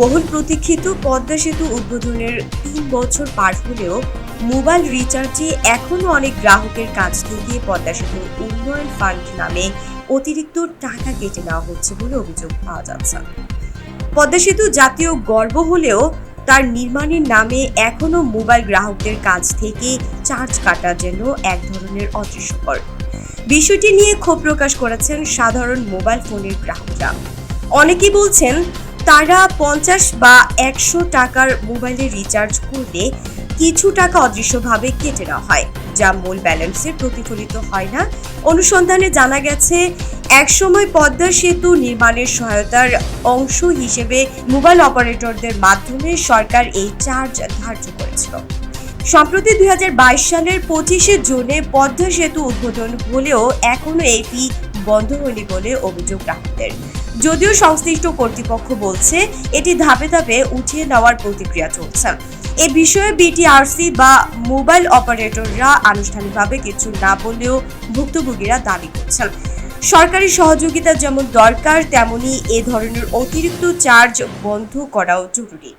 বহুল প্রতীক্ষিত পদ্মা সেতু উদ্বোধনের তিন বছর পার হলেও মোবাইল রিচার্জে এখনও অনেক গ্রাহকের কাছ থেকে পদ্মা সেতু উন্নয়ন ফান্ড নামে অতিরিক্ত টাকা কেটে নেওয়া হচ্ছে বলে অভিযোগ পাওয়া যাচ্ছে। পদ্মা সেতু জাতীয় গর্ব হলেও তার নির্মাণের নামে এখনও মোবাইল গ্রাহকদের কাছ থেকে চার্জ কাটা যেন এক ধরনের অদৃশ্যকর। বিষয়টি নিয়ে ক্ষোভ প্রকাশ করেছেন সাধারণ মোবাইল ফোনের গ্রাহকরা। অনেকেই বলছেন তারা পঞ্চাশ বা একশো টাকার মোবাইলে রিচার্জ করলে কিছু টাকা অদৃশ্যভাবে কেটে নেওয়া হয়, যা মূল ব্যালেন্সে প্রতিফলিত হয় না। অনুসন্ধানে জানা গেছে, একসময় পদ্মা সেতু নির্মাণের সহায়তার অংশ হিসেবে মোবাইল অপারেটরদের মাধ্যমে সরকার এই চার্জ ধার্য করেছিল। সম্প্রতি দুই হাজার বাইশ সালের পঁচিশে জুনে পদ্মা সেতু উদ্বোধন হলেও এখনও এই ফি বন্ধ হয়নি বলে অভিযোগ গ্রাহকদের যদিও সংশ্লিষ্ট কর্তৃপক্ষ বলছে, এটি ধাপে ধাপে উঠিয়ে নেওয়ার প্রতিক্রিয়া চলছে। এ বিষয়ে বিটিআরসি বা মোবাইল অপারেটররা আনুষ্ঠানিকভাবে কিছু না বললেও ভুক্তভোগীরা দাবি করছেন। সরকারি সহযোগিতা যেমন দরকার, তেমনি এ ধরনের অতিরিক্ত চার্জ বন্ধ করাও জরুরি।